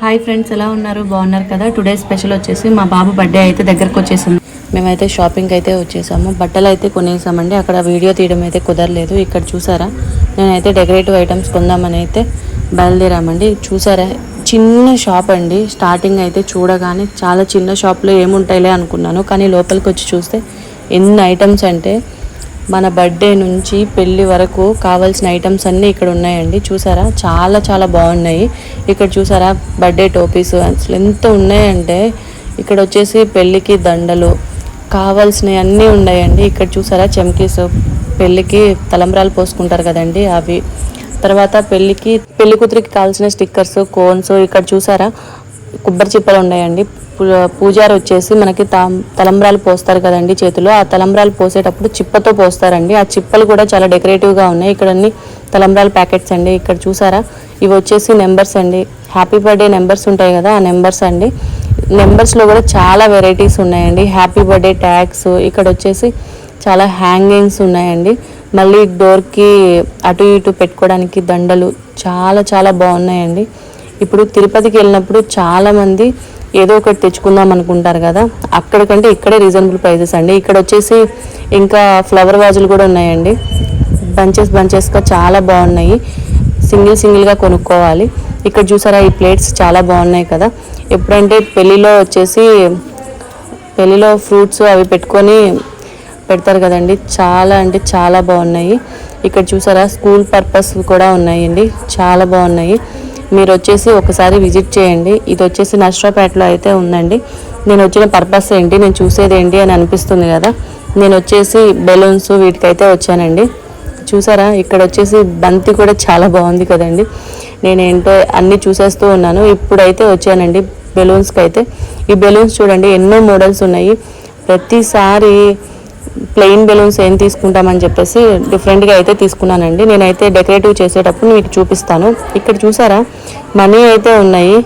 Hi friends ఎలా ఉన్నారు? బాగున్నారు కదా? టుడే స్పెషల్ వచ్చేసి మా బాబు బర్త్డే అయితే దగ్గరకు వచ్చేసింది. మేమైతే షాపింగ్ అయితే వచ్చేసాము. బట్టలు అయితే కొనేసామండి. అక్కడ వీడియో తీయడం అయితే కుదరలేదు. ఇక్కడ చూసారా? నేనైతే డెకరేటివ్ ఐటమ్స్ కొందామని అయితే బయలుదేరామండి. చూసారా? చిన్న షాప్ అండి. స్టార్టింగ్ అయితే చూడగానే చాలా చిన్న షాప్లో ఏముంటాయిలే అనుకున్నాను. కానీ లోపలికి వచ్చి చూస్తే ఎన్ని ఐటమ్స్ అంటే మన బర్త్డే నుంచి పెళ్ళి వరకు కావాల్సిన ఐటమ్స్ అన్నీ ఇక్కడ ఉన్నాయండి. చూసారా? చాలా చాలా బాగున్నాయి. ఇక్కడ చూసారా? బర్త్డే టోపీస్ అసలు ఎంత ఉన్నాయంటే ఇక్కడ వచ్చేసి పెళ్ళికి దండలు కావాల్సినవి అన్నీ ఉన్నాయండి. ఇక్కడ చూసారా? చెమ్కీస్ పెళ్ళికి తలంబ్రాలు పోసుకుంటారు కదండి అవి. తర్వాత పెళ్ళికి పెళ్ళి కూతురికి కావాల్సిన స్టిక్కర్స్ కోన్స్ ఇక్కడ చూసారా? కొబ్బరి చిప్పలు ఉన్నాయండి. పూజారి వచ్చేసి మనకి తాం- తలంబ్రాలు పోస్తారు కదండి చేతిలో. ఆ తలంబ్రాలు పోసేటప్పుడు చిప్పతో పోస్తారండి. ఆ చిప్పలు కూడా చాలా డెకరేటివ్గా ఉన్నాయి. ఇక్కడ అన్ని తలంబ్రాల ప్యాకెట్స్ అండి. ఇక్కడ చూసారా? ఇవి వచ్చేసి నెంబర్స్ అండి. హ్యాపీ బర్త్డే నెంబర్స్ ఉంటాయి కదా ఆ నెంబర్స్ అండి. నెంబర్స్లో కూడా చాలా వెరైటీస్ ఉన్నాయండి. Happy birthday tags. ఇక్కడ వచ్చేసి చాలా హ్యాంగింగ్స్ ఉన్నాయండి. మళ్ళీ డోర్కి అటు ఇటు పెట్టుకోవడానికి దండలు చాలా చాలా బాగున్నాయండి. ఇప్పుడు తిరుపతికి వెళ్ళినప్పుడు చాలామంది ఏదో ఒకటి తెచ్చుకుందాం అనుకుంటారు కదా. అక్కడికంటే ఇక్కడే రీజనబుల్ ప్రైజెస్ అండి. ఇక్కడ వచ్చేసి ఇంకా ఫ్లవర్ వాజులు కూడా ఉన్నాయండి. బంచెస్ బంచెస్గా చాలా బాగున్నాయి. సింగిల్ సింగిల్గా కొనుక్కోవాలి. ఇక్కడ చూసారా ఈ ప్లేట్స్ చాలా బాగున్నాయి కదా. ఎప్పుడంటే పెళ్ళిలో వచ్చేసి పెళ్ళిలో ఫ్రూట్స్ అవి పెట్టుకొని పెడతారు కదండి. చాలా అంటే చాలా బాగున్నాయి. ఇక్కడ చూసారా స్కూల్ పర్పస్ కూడా ఉన్నాయండి. చాలా బాగున్నాయి. మీరు వచ్చేసి ఒకసారి విజిట్ చేయండి. ఇది వచ్చేసి నష్టపేటలో అయితే ఉందండి. నేను వచ్చిన పర్పస్ ఏంటి? నేను చూసేది ఏంటి అని అనిపిస్తుంది కదా. నేను వచ్చేసి బెలూన్స్ వీటికైతే వచ్చానండి. చూసారా? ఇక్కడ వచ్చేసి బంతి కూడా చాలా బాగుంది కదండి. నేను ఏంటో అన్నీ చూసేస్తూ ఉన్నాను. ఇప్పుడైతే వచ్చానండి బెలూన్స్కి అయితే ఈ బెలూన్స్ చూడండి ఎన్నో మోడల్స్ ఉన్నాయి. ప్రతిసారి ప్లెయిన్ బెలూన్స్ ఏం తీసుకుంటామని చెప్పేసి డిఫరెంట్గా అయితే తీసుకున్నానండి. నేనైతే డెకరేటివ్ చేసేటప్పుడు మీకు చూపిస్తాను. ఇక్కడ చూసారా? మనీ అయితే ఉన్నాయి.